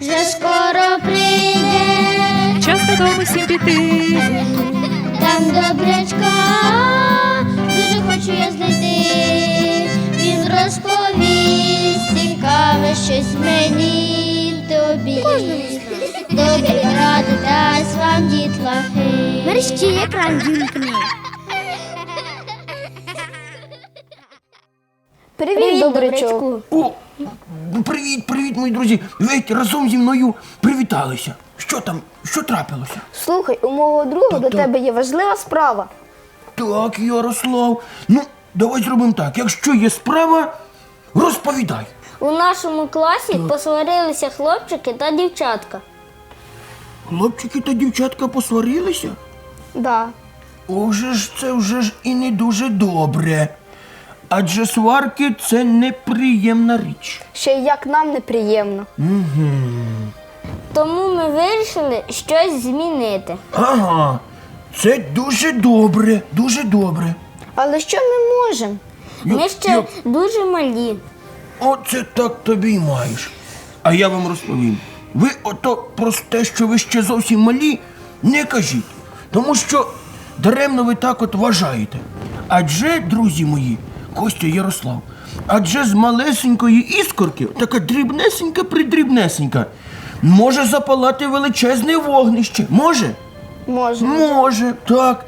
вже скоро прийде, Час додому всім піти. там добрячка, дуже хочу я знайти. Він розповість цікаве щось мені тобі. Добрі ради дасть вам дітлахи. Мерщі екран вімкни. Привіт, добрячок. О, привіт, привіт, мої друзі. Ви разом зі мною привіталися. Що там? Що трапилося? Слухай, у мого друга до тебе є важлива справа. Так, Ярослав. Ну, давай зробимо так. Якщо є справа, розповідай. У нашому класі посварилися хлопчики та дівчатка. Хлопчики та дівчатка посварилися? Да. Уже ж це вже ж і не дуже добре. Адже сварки це неприємна річ. Ще й як нам неприємно. Тому ми вирішили щось змінити. Ага, це дуже добре, дуже добре. Але що ми можемо? Ми Як- ще як- дуже малі. Оце так тобі й маєш. А я вам розповім. Ви ото про те, що ви ще зовсім малі, не кажіть. Тому що даремно ви так от вважаєте. Адже, друзі мої, Костя Ярослав, адже з малесенької іскорки, така дрібнесенька придрібнесенька, може запалати величезне вогнище. Може? Можемо. Може, так.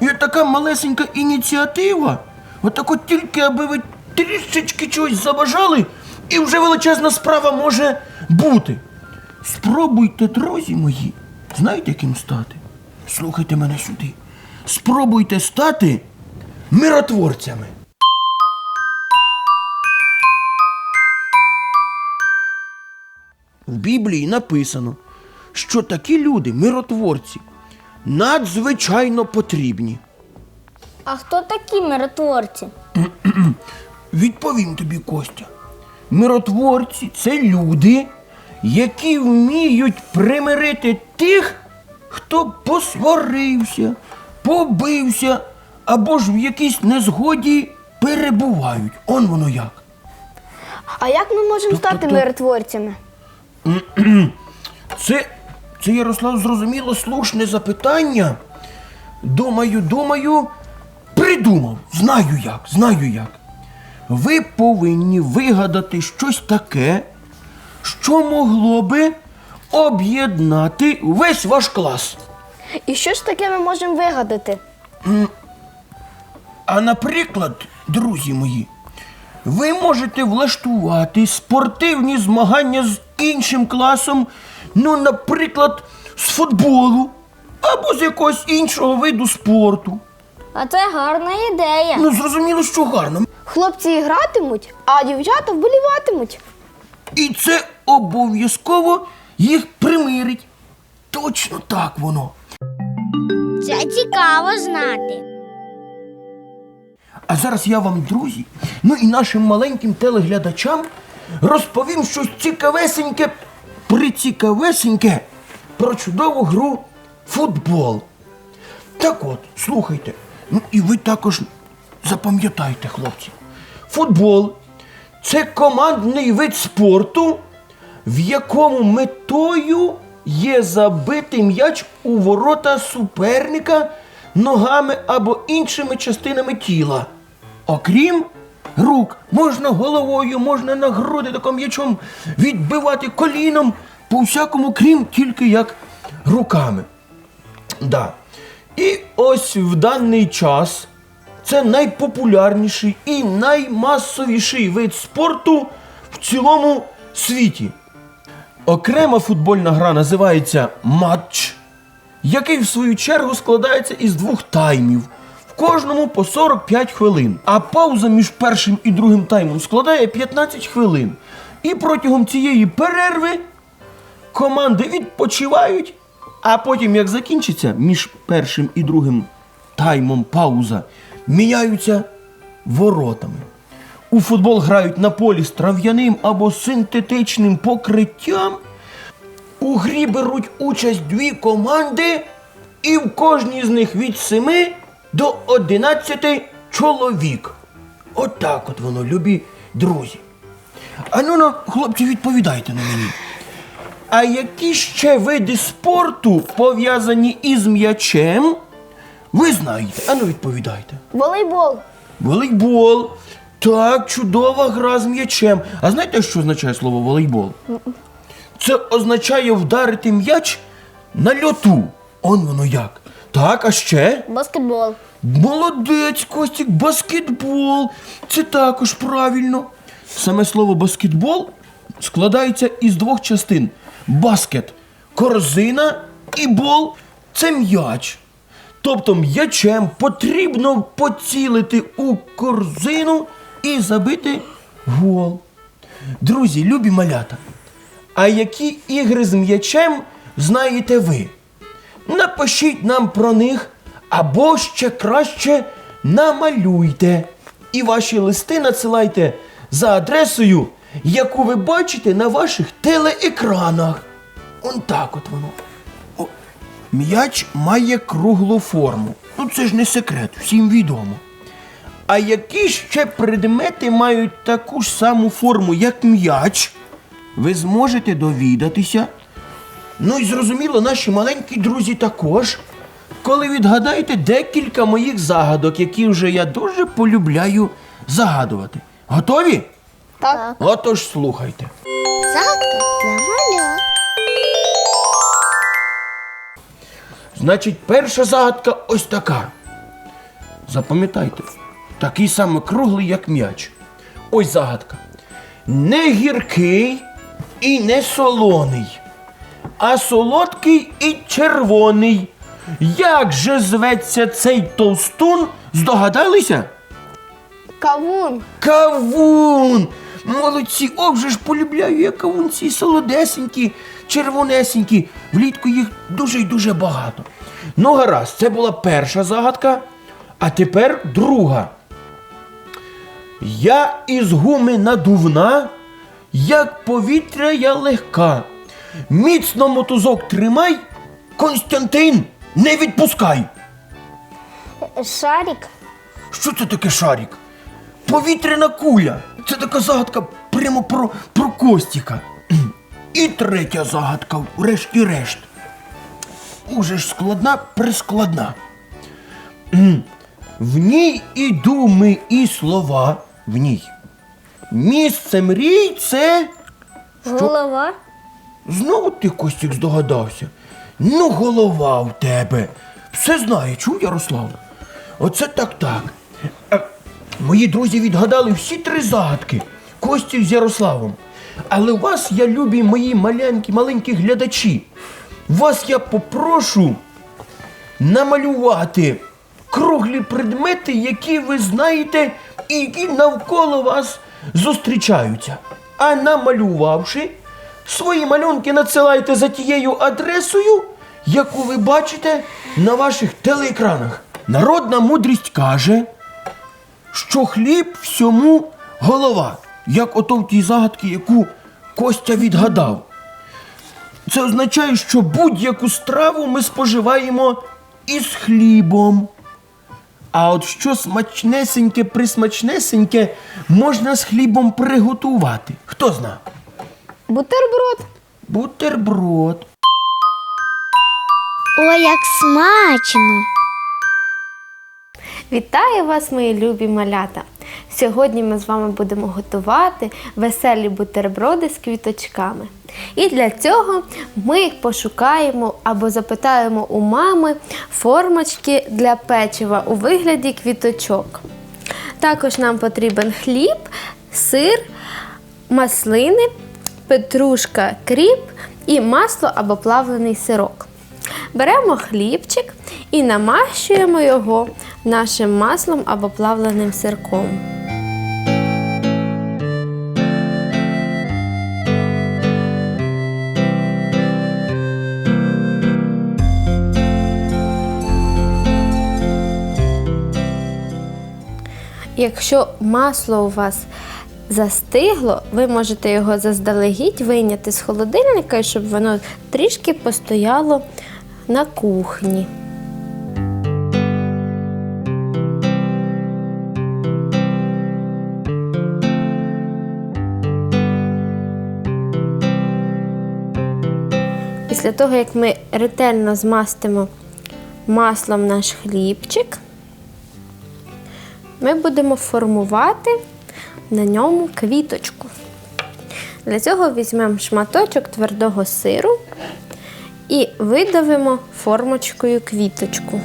І от така малесенька ініціатива. От тільки аби ви трішечки чогось забажали, і вже величезна справа може бути. Спробуйте, друзі мої, знаєте, яким стати? Слухайте мене сюди. Спробуйте стати миротворцями. В Біблії написано, що такі люди, миротворці, надзвичайно потрібні. А хто такі миротворці? Відповім тобі, Костя. Миротворці це люди, які вміють примирити тих, хто посварився, побився або ж в якійсь незгоді перебувають. Он воно як. А як ми можемо стати Тобто- миротворцями? Це, це Ярослав зрозуміло слушне запитання. Думаю, думаю, придумав. Знаю як, знаю як. Ви повинні вигадати щось таке, що могло би об'єднати весь ваш клас. І що ж таке ми можемо вигадати? А наприклад, друзі мої, ви можете влаштувати спортивні змагання з іншим класом, ну, наприклад, з футболу або з якогось іншого виду спорту. А це гарна ідея. Ну, зрозуміло, що гарно. Хлопці гратимуть, а дівчата вболіватимуть. І це обов'язково їх примирить. Точно так воно. Це цікаво знати. А зараз я вам, друзі, ну і нашим маленьким телеглядачам розповім щось цікавесеньке, прицікавесеньке про чудову гру футбол. Так от, слухайте, ну і ви також запам'ятайте, хлопці. Футбол це командний вид спорту, в якому метою є забити м'яч у ворота суперника ногами або іншими частинами тіла. Окрім рук, можна головою, можна на груди таким м'ячом відбивати коліном, по всякому, крім тільки як руками. Да. І ось в даний час це найпопулярніший і наймасовіший вид спорту в цілому світі. Окрема футбольна гра називається матч, який в свою чергу складається із двох таймів, кожному по 45 хвилин. А пауза між першим і другим таймом складає 15 хвилин. І протягом цієї перерви команди відпочивають, а потім, як закінчиться між першим і другим таймом пауза, міняються воротами. У футбол грають на полі з трав'яним або синтетичним покриттям. У грі беруть участь дві команди, і в кожній з них від 7 до 11 чоловік. Отак от воно, любі друзі. А ну, ну, хлопці, відповідайте на мені. А які ще види спорту пов'язані із м'ячем? Ви знаєте, ану відповідайте. Волейбол. Волейбол. Так, чудова гра з м'ячем. А знаєте, що означає слово волейбол? Це означає вдарити м'яч на льоту. Он воно як. Так, а ще? Баскетбол. Молодець, Костік, баскетбол. Це також правильно. Саме слово баскетбол складається із двох частин: баскет корзина і бол це м'яч. Тобто м'ячем потрібно поцілити у корзину і забити гол. Друзі, любі малята. А які ігри з м'ячем знаєте ви? Напишіть нам про них або ще краще намалюйте. І ваші листи надсилайте за адресою, яку ви бачите на ваших телеекранах. Он так от воно. О, м'яч має круглу форму. Ну це ж не секрет, всім відомо. А які ще предмети мають таку ж саму форму, як м'яч, ви зможете довідатися. Ну і зрозуміло, наші маленькі друзі також. Коли відгадаєте декілька моїх загадок, які вже я дуже полюбляю загадувати. Готові? Так. Отож слухайте. Загадка для малят. Значить, перша загадка ось така. Запам'ятайте, такий саме круглий, як м'яч. Ось загадка. Не гіркий і не солоний, а солодкий і червоний. Як же зветься цей товстун? Здогадалися? Кавун. Кавун! Молодці, о, вже ж полюбляю я кавунці солодесенькі, червонесенькі. Влітку їх дуже й дуже багато. Ну, гаразд, це була перша загадка, а тепер друга. Я із гуми надувна, як повітря я легка. Міцно мотузок тримай, Константин, не відпускай. Шарик. Що це таке шарик? Повітряна куля. Це така загадка прямо про, про Костіка. І третя загадка, врешті-решт. Уже ж складна, прискладна. В ній і думи, і слова в ній. Місце мрій це. Голова. Знову ти, Костік, здогадався. Ну, голова в тебе. Все знає, чув Ярослав? Оце так так. Е, Мої друзі відгадали всі три загадки Костік з Ярославом. Але вас, я любі мої маленькі, маленькі глядачі, вас я попрошу намалювати круглі предмети, які ви знаєте і які навколо вас зустрічаються. А намалювавши, свої малюнки надсилайте за тією адресою, яку ви бачите на ваших телеекранах. Народна мудрість каже, що хліб всьому голова, як ото в тій загадці, яку Костя відгадав. Це означає, що будь-яку страву ми споживаємо із хлібом. А от що смачнесеньке, присмачнесеньке можна з хлібом приготувати? Хто зна? Бутерброд. Бутерброд. Ой, як смачно. Вітаю вас, мої любі малята! Сьогодні ми з вами будемо готувати веселі бутерброди з квіточками. І для цього ми пошукаємо або запитаємо у мами формочки для печива у вигляді квіточок. Також нам потрібен хліб, сир, маслини, петрушка, кріп і масло або плавлений сирок. Беремо хлібчик і намащуємо його нашим маслом або плавленим сирком. Якщо масло у вас застигло, ви можете його заздалегідь вийняти з холодильника, щоб воно трішки постояло на кухні. Після того, як ми ретельно змастимо маслом наш хлібчик, ми будемо формувати на ньому квіточку. Для цього візьмемо шматочок твердого сиру і видавимо формочкою квіточку.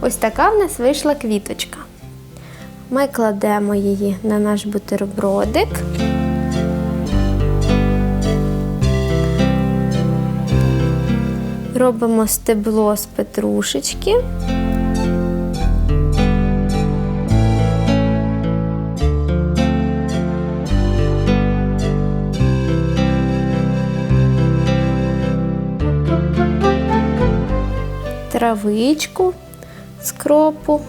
Ось така в нас вийшла квіточка. Ми кладемо її на наш бутербродик. Робимо стебло з петрушечки. Травичку з кропу.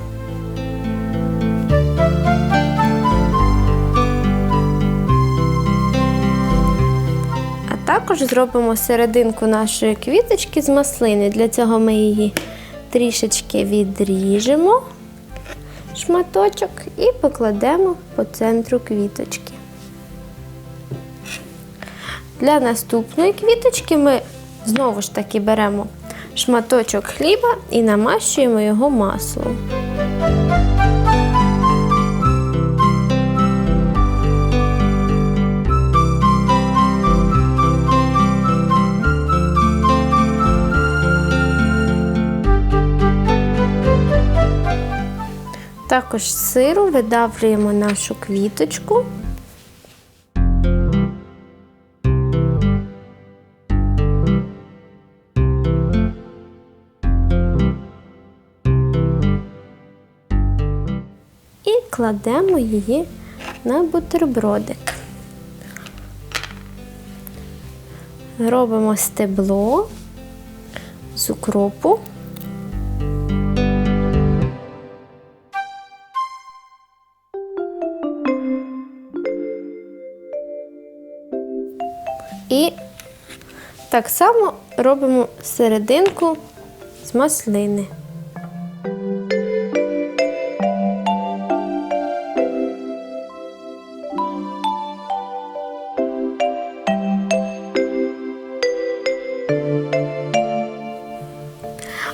Також зробимо серединку нашої квіточки з маслини. Для цього ми її трішечки відріжемо шматочок і покладемо по центру квіточки. Для наступної квіточки ми знову ж таки беремо шматочок хліба і намащуємо його маслом. Також сиру видавлюємо нашу квіточку. І кладемо її на бутербродик. Робимо стебло з укропу. І так само робимо серединку з маслини.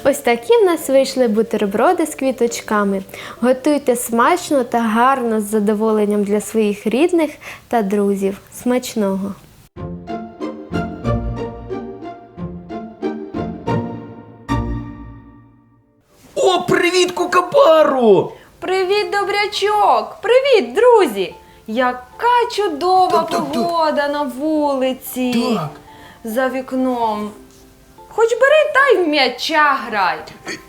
Ось такі в нас вийшли бутерброди з квіточками. Готуйте смачно та гарно з задоволенням для своїх рідних та друзів. Смачного! Привіт, кукабару! Привіт, добрячок! Привіт, друзі! Яка чудова Так, так, так. погода на вулиці Так. за вікном. Хоч бери та й в м'яча грай.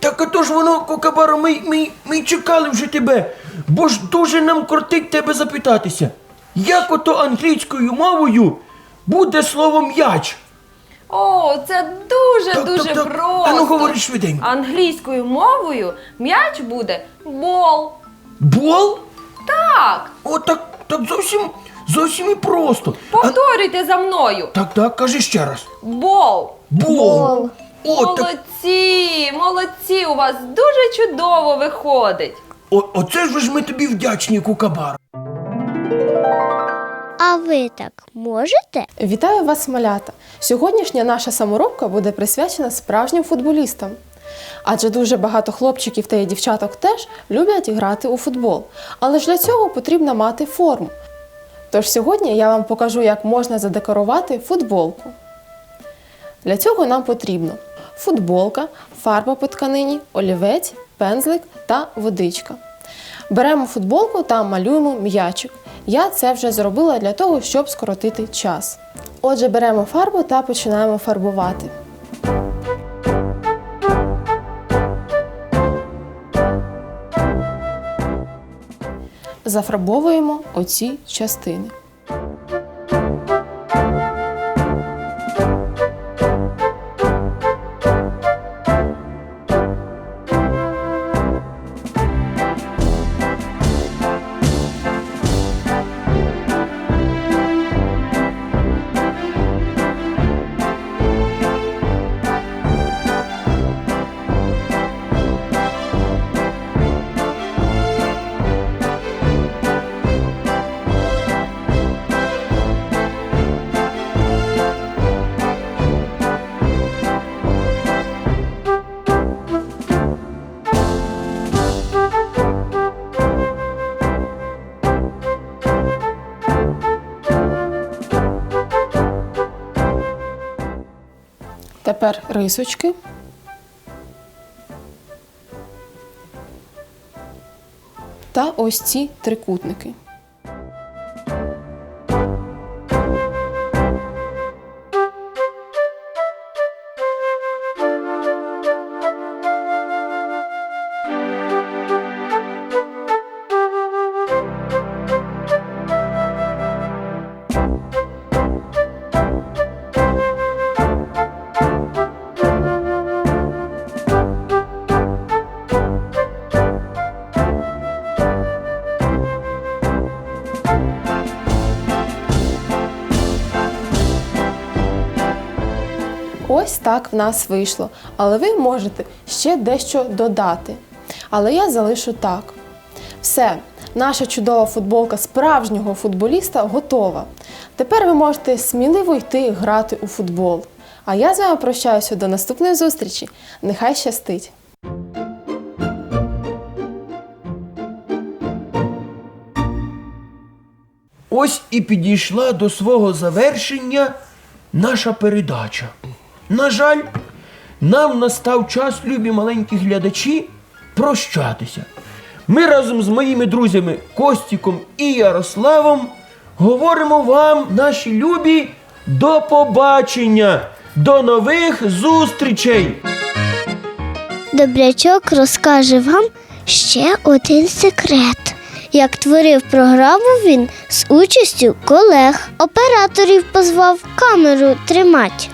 Так ото ж воно, кукабаро, ми, ми, ми чекали вже тебе, бо ж дуже нам кортить тебе запитатися. Як ото англійською мовою буде слово м'яч? О, це дуже Так, дуже так, так. просто. Ану, говори швиденько. Англійською мовою м'яч буде бол. Бол? Так, О, так, так зовсім, зовсім і просто. А, повторюйте за мною. так, так, кажи ще раз. Бол. Бол. О, так, Молодці, молодці, у вас дуже чудово виходить. о, оце ж ви ж ми тобі вдячні, кукабаро. А ви так можете? Вітаю вас, малята! Сьогоднішня наша саморобка буде присвячена справжнім футболістам. Адже дуже багато хлопчиків та й дівчаток теж люблять грати у футбол. Але ж для цього потрібно мати форму. Тож сьогодні я вам покажу, як можна задекорувати футболку. Для цього нам потрібно футболка, фарба по тканині, олівець, пензлик та водичка. Беремо футболку та малюємо м'ячик. Я це вже зробила для того, щоб скоротити час. Отже, беремо фарбу та починаємо фарбувати. Зафарбовуємо оці частини. Рисочки. Та ось ці трикутники. Так в нас вийшло. Але ви можете ще дещо додати. Але я залишу так. Все, наша чудова футболка справжнього футболіста готова. Тепер ви можете сміливо йти грати у футбол. А я з вами прощаюся до наступної зустрічі. Нехай щастить! Ось і підійшла до свого завершення наша передача. На жаль, нам настав час, любі маленькі глядачі, прощатися. Ми разом з моїми друзями Костіком і Ярославом говоримо вам, наші любі, до побачення, до нових зустрічей! Добрячок розкаже вам ще один секрет. Як творив програму він з участю колег, операторів позвав камеру тримати